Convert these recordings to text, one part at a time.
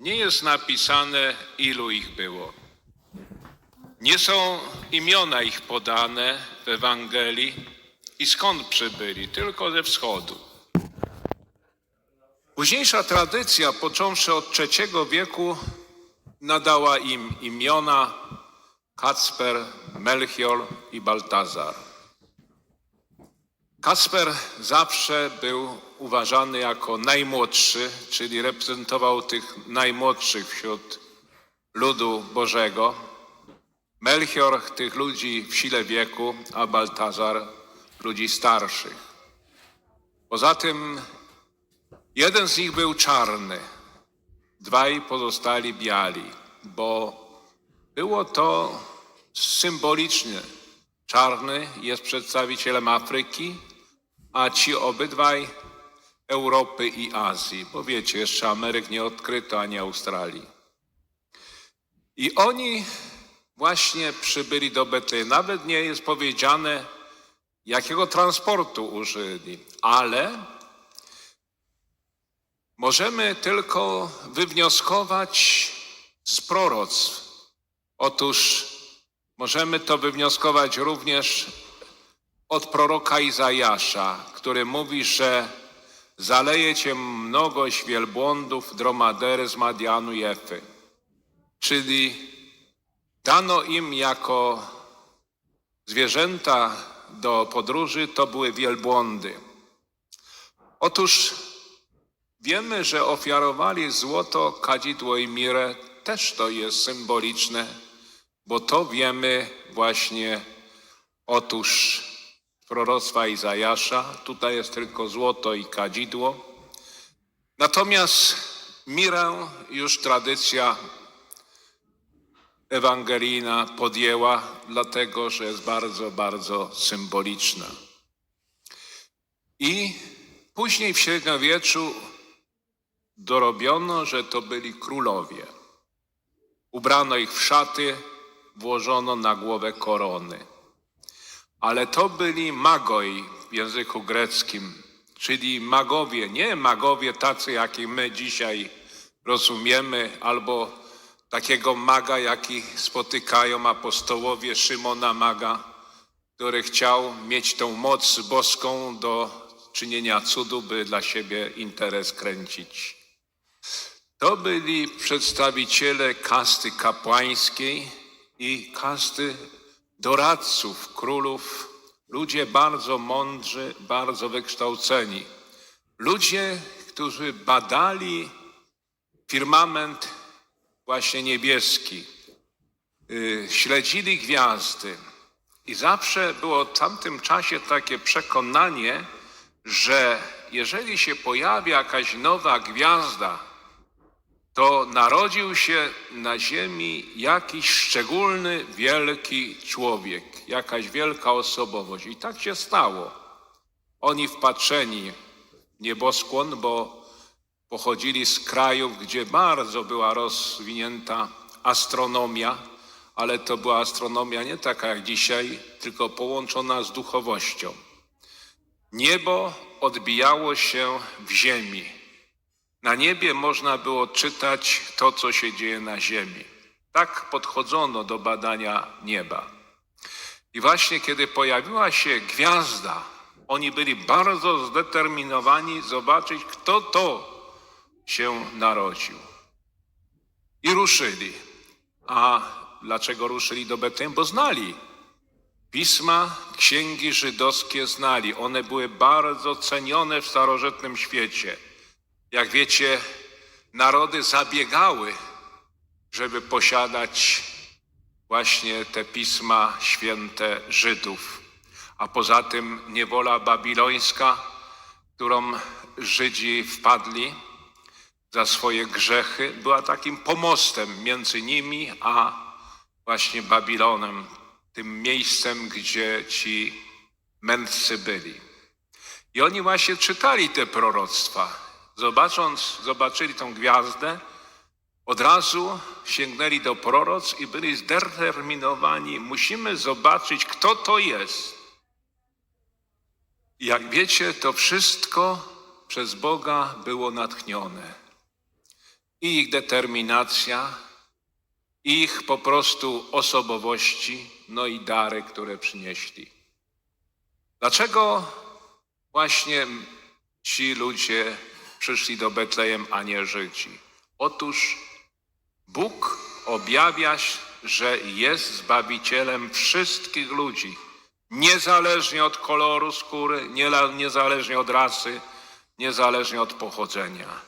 Nie jest napisane, ilu ich było. Nie są imiona ich podane w Ewangelii i skąd przybyli, tylko ze wschodu. Późniejsza tradycja, począwszy od III wieku, nadała im imiona Kacper, Melchior i Baltazar. Kasper zawsze był uważany jako najmłodszy, czyli reprezentował tych najmłodszych wśród ludu Bożego. Melchior tych ludzi w sile wieku, a Baltazar ludzi starszych. Poza tym jeden z nich był czarny, dwaj pozostali biali, bo było to symboliczne. Czarny jest przedstawicielem Afryki, a ci obydwaj Europy i Azji, bo wiecie, jeszcze Ameryk nie odkryto ani Australii. I oni właśnie przybyli do Betlejem. Nawet nie jest powiedziane, jakiego transportu użyli, ale możemy tylko wywnioskować z proroctw. Otóż możemy to wywnioskować również od proroka Izajasza, który mówi, że zaleje cię mnogość wielbłądów, dromadery z Madianu i Efy. Czyli dano im jako zwierzęta do podróży, to były wielbłądy. Otóż wiemy, że ofiarowali złoto, kadzidło i mirę, też to jest symboliczne, bo to wiemy właśnie otóż proroctwa Izajasza. Tutaj jest tylko złoto i kadzidło. Natomiast mirę już tradycja ewangelijna podjęła, dlatego że jest bardzo, bardzo symboliczna. I później w średniowieczu dorobiono, że to byli królowie. Ubrano ich w szaty, włożono na głowę korony. Ale to byli magoi w języku greckim, czyli magowie, nie magowie tacy, jakich my dzisiaj rozumiemy, albo takiego maga, jaki spotykają apostołowie Szymona Maga, który chciał mieć tą moc boską do czynienia cudu, by dla siebie interes kręcić. To byli przedstawiciele kasty kapłańskiej i kasty doradców, królów, ludzie bardzo mądrzy, bardzo wykształceni. Ludzie, którzy badali firmament właśnie niebieski, y, śledzili gwiazdy. I zawsze było w tamtym czasie takie przekonanie, że jeżeli się pojawi jakaś nowa gwiazda, to narodził się na ziemi jakiś szczególny, wielki człowiek, jakaś wielka osobowość. I tak się stało. Oni wpatrzeni w nieboskłon, bo pochodzili z krajów, gdzie bardzo była rozwinięta astronomia, ale to była astronomia nie taka jak dzisiaj, tylko połączona z duchowością. Niebo odbijało się w ziemi. Na niebie można było czytać to, co się dzieje na ziemi. Tak podchodzono do badania nieba. I właśnie kiedy pojawiła się gwiazda, oni byli bardzo zdeterminowani zobaczyć, kto to się narodził. I ruszyli. A dlaczego ruszyli do Betlejem? Bo znali. Pisma, księgi żydowskie znali. One były bardzo cenione w starożytnym świecie. Jak wiecie, narody zabiegały, żeby posiadać właśnie te pisma święte Żydów. A poza tym niewola babilońska, którą Żydzi wpadli za swoje grzechy, była takim pomostem między nimi a właśnie Babilonem, tym miejscem, gdzie ci mędrcy byli. I oni właśnie czytali te proroctwa. Zobacząc, zobaczyli tą gwiazdę, od razu sięgnęli do proroc i byli zdeterminowani. Musimy zobaczyć, kto to jest. Jak wiecie, to wszystko przez Boga było natchnione. i ich determinacja, ich po prostu osobowości, no i dary, które przynieśli. Dlaczego właśnie ci ludzie przyszli do Betlejem, a nie Żydzi? Otóż Bóg objawia, że jest Zbawicielem wszystkich ludzi, niezależnie od koloru skóry, nie- niezależnie od rasy, niezależnie od pochodzenia.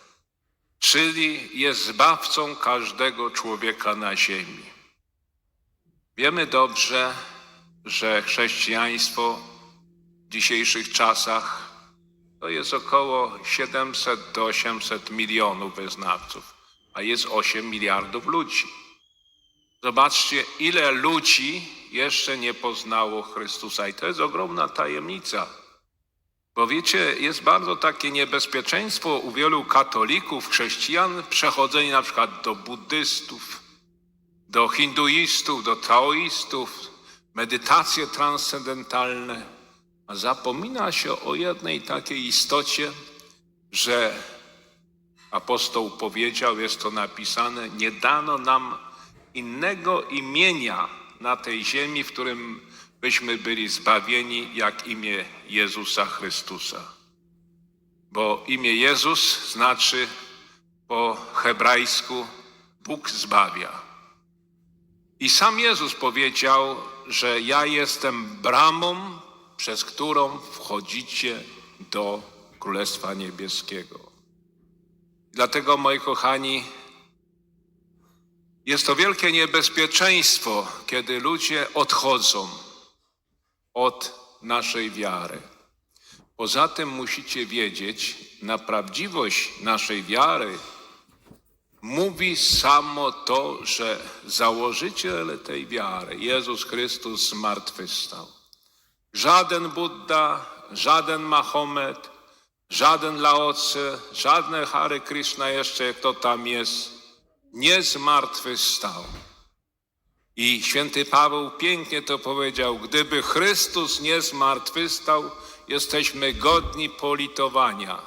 Czyli jest Zbawcą każdego człowieka na ziemi. Wiemy dobrze, że chrześcijaństwo w dzisiejszych czasach to jest około 700 do 800 milionów wyznawców, a jest 8 miliardów ludzi. Zobaczcie, ile ludzi jeszcze nie poznało Chrystusa, i to jest ogromna tajemnica. Bo wiecie, jest bardzo takie niebezpieczeństwo u wielu katolików, chrześcijan, przechodzenie na przykład do buddystów, do hinduistów, do taoistów, medytacje transcendentalne, zapomina się o jednej takiej istocie, że apostoł powiedział, jest to napisane, nie dano nam innego imienia na tej ziemi, w którym byśmy byli zbawieni, jak imię Jezusa Chrystusa. Bo imię Jezus znaczy po hebrajsku Bóg zbawia. I sam Jezus powiedział, że ja jestem bramą, przez którą wchodzicie do Królestwa Niebieskiego. Dlatego, moi kochani, jest to wielkie niebezpieczeństwo, kiedy ludzie odchodzą od naszej wiary. Poza tym musicie wiedzieć, na prawdziwość naszej wiary mówi samo to, że założyciel tej wiary, Jezus Chrystus zmartwychwstał. Żaden Buddha, żaden Mahomet, żaden Laoce, żadne Hare Krishna jeszcze, kto tam jest, nie zmartwychwstał. I święty Paweł pięknie to powiedział, gdyby Chrystus nie zmartwychwstał, jesteśmy godni politowania.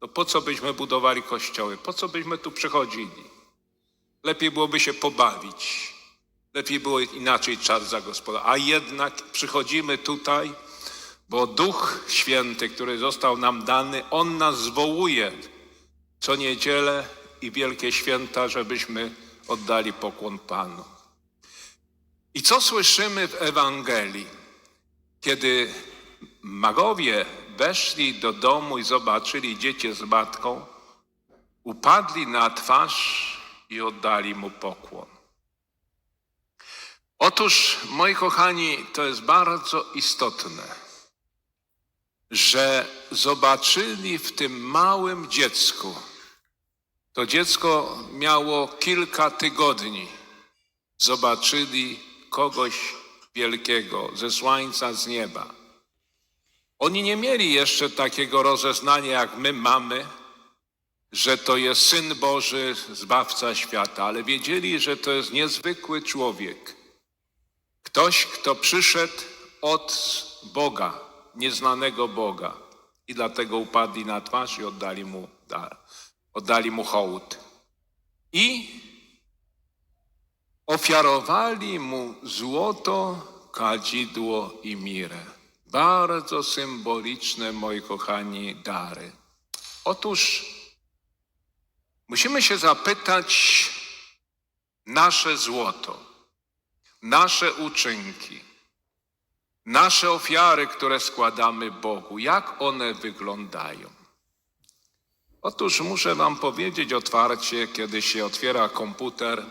To po co byśmy budowali kościoły? Po co byśmy tu przychodzili? Lepiej byłoby się pobawić. Lepiej było inaczej czas zagospodarować. A jednak przychodzimy tutaj, bo Duch Święty, który został nam dany, On nas zwołuje co niedzielę i wielkie święta, żebyśmy oddali pokłon Panu. I co słyszymy w Ewangelii? Kiedy magowie weszli do domu i zobaczyli dziecię z matką, upadli na twarz i oddali mu pokłon. Otóż, moi kochani, to jest bardzo istotne, że zobaczyli w tym małym dziecku, to dziecko miało kilka tygodni, zobaczyli kogoś wielkiego, zesłańca z nieba. Oni nie mieli jeszcze takiego rozeznania, jak my mamy, że to jest Syn Boży, Zbawca świata, ale wiedzieli, że to jest niezwykły człowiek. Ktoś, kto przyszedł od Boga, nieznanego Boga. I dlatego upadli na twarz i oddali mu oddali mu hołd. I ofiarowali mu złoto, kadzidło i mirę. Bardzo symboliczne, moi kochani, dary. Otóż musimy się zapytać, nasze złoto, nasze uczynki, nasze ofiary, które składamy Bogu, jak one wyglądają? Otóż muszę Wam powiedzieć otwarcie, kiedy się otwiera komputer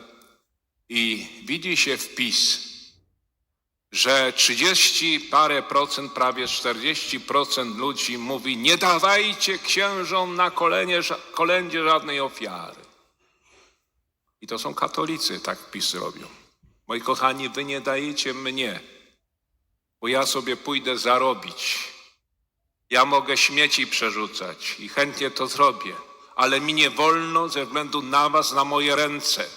i widzi się wpis, że 30 parę procent, prawie 40 procent ludzi mówi: Nie dawajcie księżom na kolenie, kolędzie żadnej ofiary. I to są katolicy, tak wpis robią. Moi kochani, wy nie dajecie mnie, bo ja sobie pójdę zarobić. Ja mogę śmieci przerzucać i chętnie to zrobię, ale mi nie wolno ze względu na was, na moje ręce,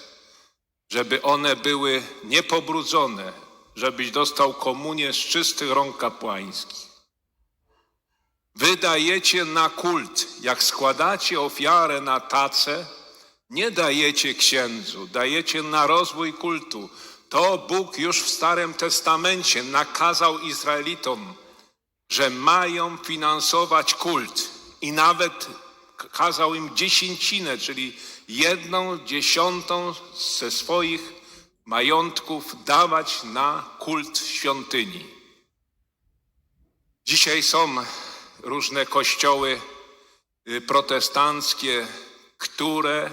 żeby one były niepobrudzone, żebyś dostał komunię z czystych rąk kapłańskich. Wydajecie na kult, jak składacie ofiarę na tacę, nie dajecie księdzu, dajecie na rozwój kultu. To Bóg już w Starym Testamencie nakazał Izraelitom, że mają finansować kult i nawet kazał im dziesięcinę, czyli jedną dziesiątą ze swoich majątków dawać na kult świątyni. Dzisiaj są różne kościoły y, protestanckie, które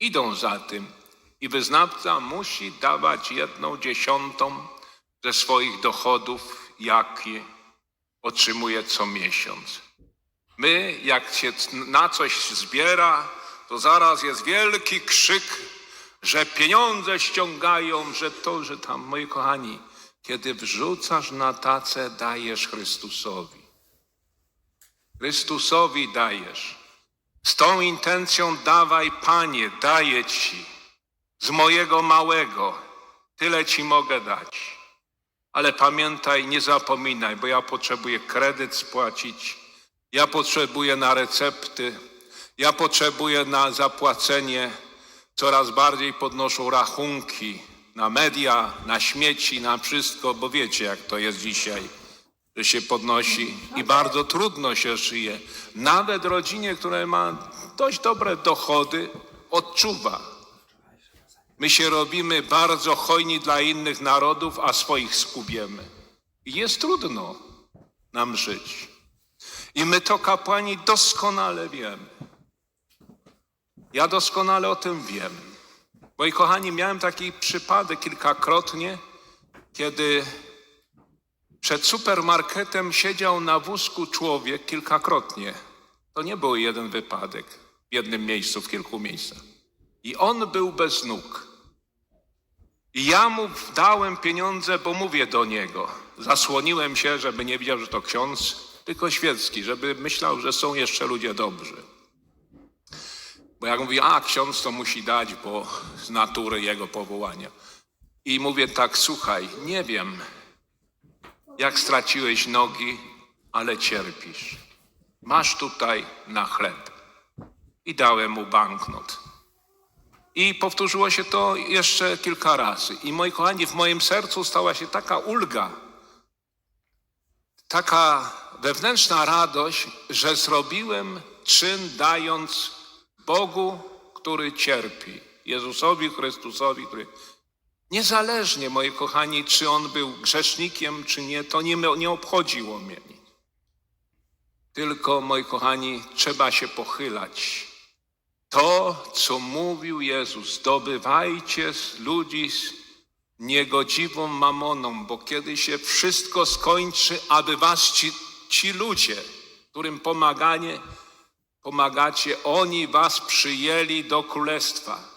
idą za tym i wyznawca musi dawać jedną dziesiątą ze swoich dochodów, jakie otrzymuje co miesiąc. My, jak się na coś zbiera, to zaraz jest wielki krzyk, że pieniądze ściągają, że to, że tam, moi kochani, kiedy wrzucasz na tacę, dajesz Chrystusowi. Chrystusowi dajesz. Z tą intencją dawaj, Panie, daję Ci. Z mojego małego tyle Ci mogę dać. Ale pamiętaj, nie zapominaj, bo ja potrzebuję kredyt spłacić, ja potrzebuję na recepty, ja potrzebuję na zapłacenie. Coraz bardziej podnoszą rachunki na media, na śmieci, na wszystko, bo wiecie, jak to jest dzisiaj, że się podnosi i bardzo trudno się żyje. Nawet rodzinie, która ma dość dobre dochody, odczuwa. My się robimy bardzo hojni dla innych narodów, a swoich skubiemy. I jest trudno nam żyć. I my to kapłani doskonale wiemy. Ja doskonale o tym wiem. Moi kochani, miałem taki przypadek kilkakrotnie, kiedy przed supermarketem siedział na wózku człowiek kilkakrotnie. To nie był jeden wypadek w jednym miejscu, w kilku miejscach. I on był bez nóg. I ja mu dałem pieniądze, bo mówię do niego. Zasłoniłem się, żeby nie widział, że to ksiądz, tylko świecki, żeby myślał, że są jeszcze ludzie dobrzy. Bo jak mówię, a ksiądz to musi dać, bo z natury jego powołania. I mówię tak, słuchaj, nie wiem, jak straciłeś nogi, ale cierpisz. Masz tutaj na chleb. I dałem mu banknot. I powtórzyło się to jeszcze kilka razy. I moi kochani, w moim sercu stała się taka ulga, taka wewnętrzna radość, że zrobiłem czyn dając Bogu, który cierpi, Jezusowi Chrystusowi, który niezależnie, moi kochani, czy on był grzesznikiem, czy nie, to nie, nie obchodziło mnie. Tylko, moi kochani, trzeba się pochylać. To, co mówił Jezus, zdobywajcie z ludzi z niegodziwą mamoną, bo kiedy się wszystko skończy, aby was ci, ci ludzie, którym pomaganie, pomagacie, oni was przyjęli do królestwa.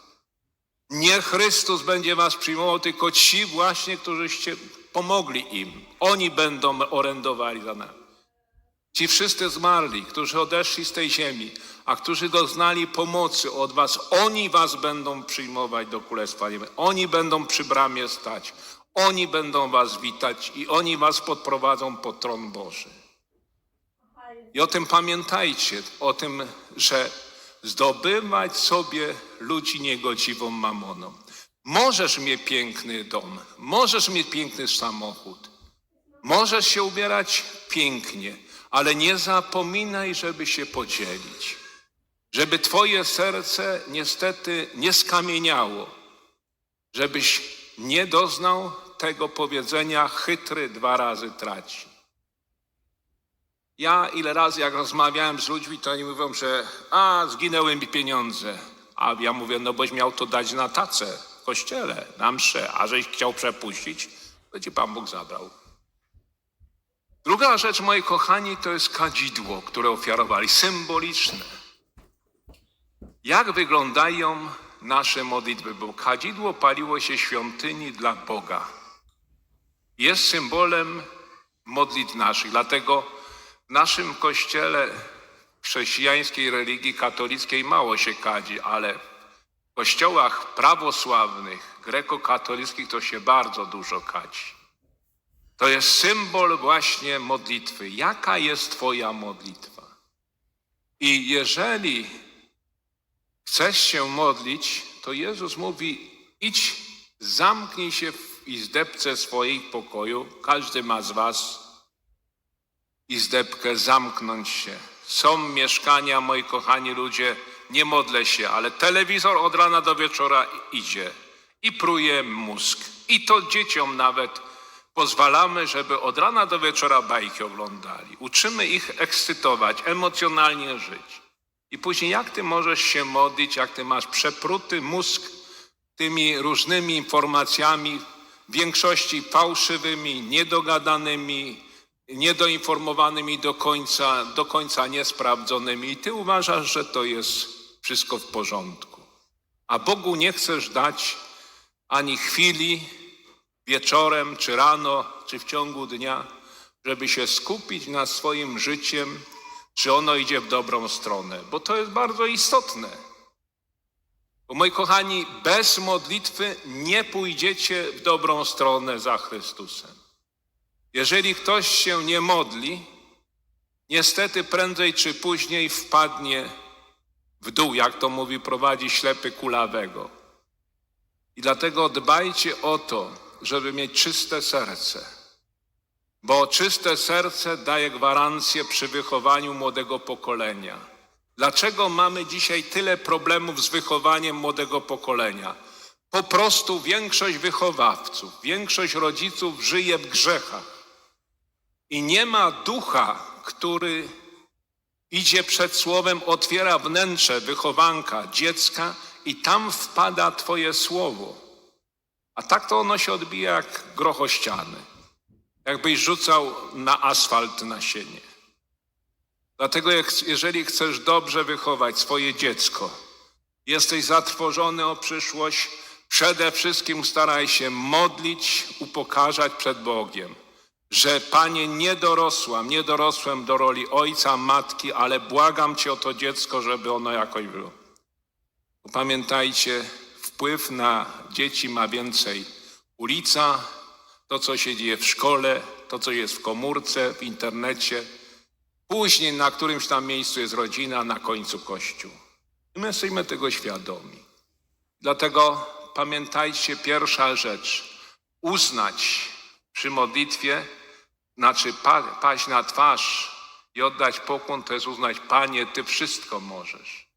Nie Chrystus będzie was przyjmował, tylko ci właśnie, którzyście pomogli im. Oni będą orędowali za nami. Ci wszyscy zmarli, którzy odeszli z tej ziemi, a którzy doznali pomocy od was, oni was będą przyjmować do Królestwa. Oni będą przy bramie stać. Oni będą was witać i oni was podprowadzą pod tron Boży. I o tym pamiętajcie, o tym, że zdobywać sobie ludzi niegodziwą mamoną. Możesz mieć piękny dom, możesz mieć piękny samochód, możesz się ubierać pięknie, ale nie zapominaj, żeby się podzielić. Żeby Twoje serce niestety nie skamieniało, żebyś nie doznał tego powiedzenia chytry dwa razy traci. Ja ile razy jak rozmawiałem z ludźmi, to oni mówią, że a, zginęły mi pieniądze. A ja mówię, no boś miał to dać na tacę w kościele, na mszę, a żeś chciał przepuścić, to ci Pan Bóg zabrał. Druga rzecz, moi kochani, to jest kadzidło, które ofiarowali, symboliczne. Jak wyglądają nasze modlitwy? Bo kadzidło paliło się świątyni dla Boga. Jest symbolem modlitw naszych. Dlatego w naszym kościele chrześcijańskiej religii katolickiej mało się kadzi, ale w kościołach prawosławnych, grekokatolickich to się bardzo dużo kadzi. To jest symbol właśnie modlitwy. Jaka jest Twoja modlitwa? I jeżeli chcesz się modlić, to Jezus mówi: idź, zamknij się w izdebce swojej pokoju. Każdy ma z Was izdebkę, zamknąć się. Są mieszkania, moi kochani ludzie, nie modlę się, ale telewizor od rana do wieczora idzie i pruje mózg. I to dzieciom nawet pozwalamy, żeby od rana do wieczora bajki oglądali. Uczymy ich ekscytować, emocjonalnie żyć. I później jak ty możesz się modlić, jak ty masz przepruty mózg tymi różnymi informacjami, w większości fałszywymi, niedogadanymi, niedoinformowanymi do końca, do końca niesprawdzonymi. I ty uważasz, że to jest wszystko w porządku. A Bogu nie chcesz dać ani chwili, wieczorem, czy rano, czy w ciągu dnia, żeby się skupić nad swoim życiem, czy ono idzie w dobrą stronę, bo to jest bardzo istotne. Bo moi kochani, bez modlitwy nie pójdziecie w dobrą stronę za Chrystusem. Jeżeli ktoś się nie modli, niestety prędzej czy później wpadnie w dół, jak to mówi, prowadzi ślepy kulawego. I dlatego dbajcie o to, żeby mieć czyste serce, bo czyste serce daje gwarancję przy wychowaniu młodego pokolenia. Dlaczego mamy dzisiaj tyle problemów z wychowaniem młodego pokolenia? Po prostu większość wychowawców, większość rodziców żyje w grzechach i nie ma ducha, który idzie przed słowem, otwiera wnętrze wychowanka, dziecka i tam wpada Twoje słowo. A tak to ono się odbija jak groch ściany. Jakbyś rzucał na asfalt nasienie. Dlatego jeżeli chcesz dobrze wychować swoje dziecko, jesteś zatrwożony o przyszłość, przede wszystkim staraj się modlić, upokarzać przed Bogiem, że Panie nie dorosłam, nie dorosłem do roli ojca, matki, ale błagam Cię o to dziecko, żeby ono jakoś było. Pamiętajcie, wpływ na dzieci ma więcej ulica, to co się dzieje w szkole, to co jest w komórce, w internecie. Później na którymś tam miejscu jest rodzina, na końcu kościół. I my jesteśmy tego świadomi. Dlatego pamiętajcie, pierwsza rzecz, uznać przy modlitwie, znaczy pa, paść na twarz i oddać pokłon, to jest uznać, Panie, Ty wszystko możesz.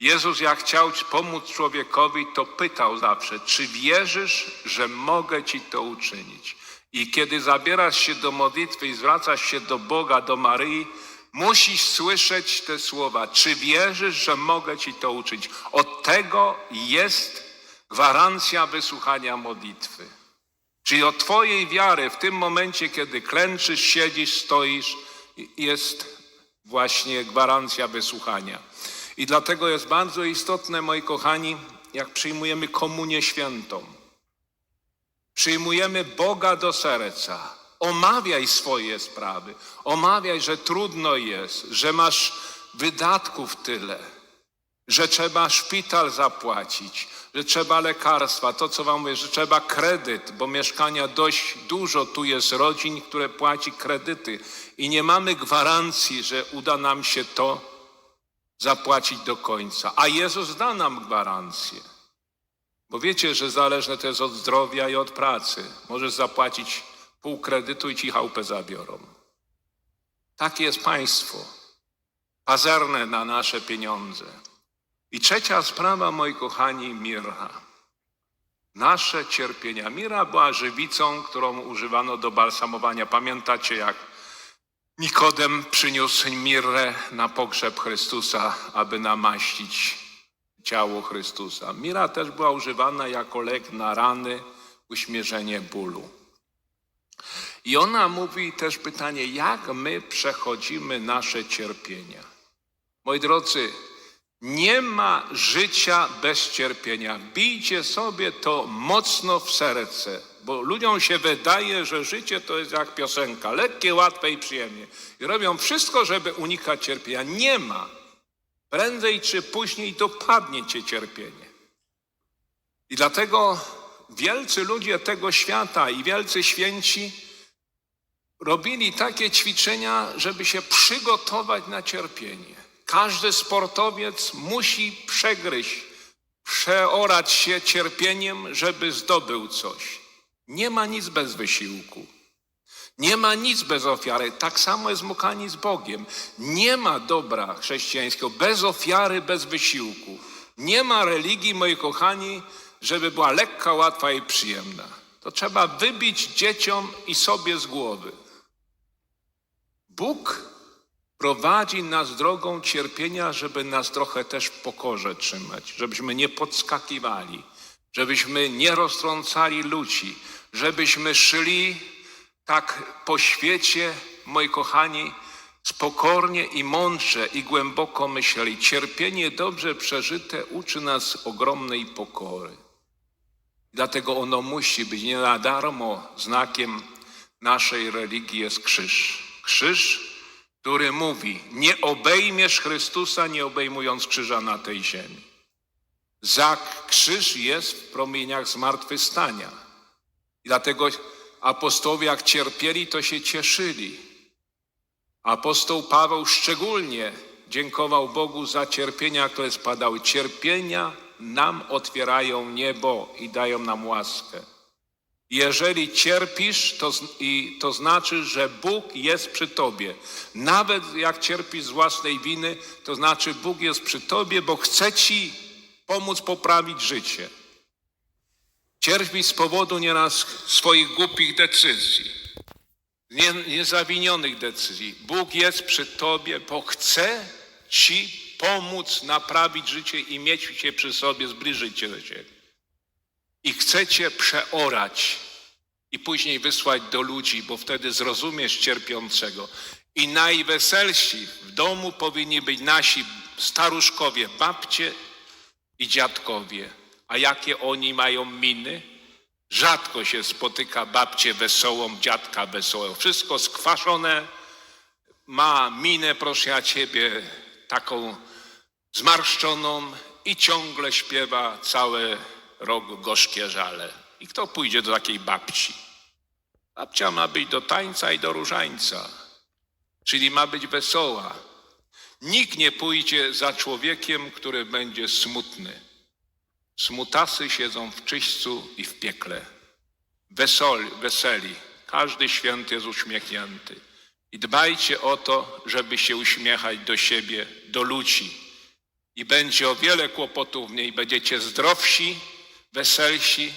Jezus, jak chciał pomóc człowiekowi, to pytał zawsze, czy wierzysz, że mogę Ci to uczynić? I kiedy zabierasz się do modlitwy i zwracasz się do Boga, do Maryi, musisz słyszeć te słowa, czy wierzysz, że mogę Ci to uczynić? Od tego jest gwarancja wysłuchania modlitwy. Czyli od Twojej wiary w tym momencie, kiedy klęczysz, siedzisz, stoisz, jest właśnie gwarancja wysłuchania. I dlatego jest bardzo istotne, moi kochani, jak przyjmujemy komunię świętą. Przyjmujemy Boga do serca. Omawiaj swoje sprawy. Omawiaj, że trudno jest, że masz wydatków tyle, że trzeba szpital zapłacić, że trzeba lekarstwa, to co wam mówię, że trzeba kredyt, bo mieszkania dość dużo tu jest rodzin, które płaci kredyty i nie mamy gwarancji, że uda nam się to zapłacić do końca. A Jezus da nam gwarancję. Bo wiecie, że zależne to jest od zdrowia i od pracy. Możesz zapłacić pół kredytu i ci chałupę zabiorą. Takie jest państwo. Pazerne na nasze pieniądze. I trzecia sprawa, moi kochani, mirra. Nasze cierpienia. Mira była żywicą, którą używano do balsamowania. Pamiętacie, jak Nikodem przyniósł mirrę na pogrzeb Chrystusa, aby namaścić ciało Chrystusa. Mira też była używana jako lek na rany, uśmierzenie bólu. I ona mówi też pytanie, jak my przechodzimy nasze cierpienia. Moi drodzy, nie ma życia bez cierpienia. Bijcie sobie to mocno w serce, bo ludziom się wydaje, że życie to jest jak piosenka, lekkie, łatwe i przyjemnie. I robią wszystko, żeby unikać cierpienia. Nie ma. Prędzej czy później dopadnie cię cierpienie. I dlatego wielcy ludzie tego świata i wielcy święci robili takie ćwiczenia, żeby się przygotować na cierpienie. Każdy sportowiec musi przegryźć, przeorać się cierpieniem, żeby zdobył coś. Nie ma nic bez wysiłku. Nie ma nic bez ofiary. Tak samo jest mukani z Bogiem. Nie ma dobra chrześcijańskiego bez ofiary, bez wysiłku. Nie ma religii, moi kochani, żeby była lekka, łatwa i przyjemna. To trzeba wybić dzieciom i sobie z głowy. Bóg prowadzi nas drogą cierpienia, żeby nas trochę też w pokorze trzymać, żebyśmy nie podskakiwali, żebyśmy nie roztrącali ludzi, żebyśmy szli tak po świecie, moi kochani, spokornie i mądrze i głęboko myśleli. Cierpienie dobrze przeżyte uczy nas ogromnej pokory. Dlatego ono musi być nie na darmo znakiem naszej religii jest krzyż. Krzyż, który mówi: Nie obejmiesz Chrystusa, nie obejmując krzyża na tej ziemi. Za krzyż jest w promieniach zmartwychwstania. I dlatego apostołowie, jak cierpieli, to się cieszyli. Apostoł Paweł szczególnie dziękował Bogu za cierpienia, które spadały. Cierpienia nam otwierają niebo i dają nam łaskę. Jeżeli cierpisz, to, i to znaczy, że Bóg jest przy tobie. Nawet jak cierpisz z własnej winy, to znaczy Bóg jest przy tobie, bo chce ci pomóc poprawić życie. Cierpisz z powodu nieraz swoich głupich decyzji, nie, niezawinionych decyzji. Bóg jest przy tobie, bo chce ci pomóc naprawić życie i mieć cię przy sobie, zbliżyć cię do siebie i chcecie przeorać i później wysłać do ludzi, bo wtedy zrozumiesz cierpiącego. I najweselsi w domu powinni być nasi staruszkowie, babcie i dziadkowie. A jakie oni mają miny? Rzadko się spotyka babcię wesołą, dziadka wesołego. Wszystko skwaszone, ma minę, proszę ja ciebie, taką zmarszczoną i ciągle śpiewa całe rok gorzkie żale. I kto pójdzie do takiej babci? Babcia ma być do tańca i do różańca, czyli ma być wesoła. Nikt nie pójdzie za człowiekiem, który będzie smutny. Smutasy siedzą w czyśćcu i w piekle. Wesoli, weseli. Każdy święty jest uśmiechnięty. I dbajcie o to, żeby się uśmiechać do siebie, do ludzi. I będzie o wiele kłopotów mniej. Będziecie zdrowsi, weselsi.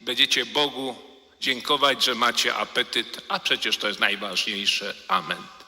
Będziecie Bogu dziękować, że macie apetyt, a przecież to jest najważniejsze. Amen.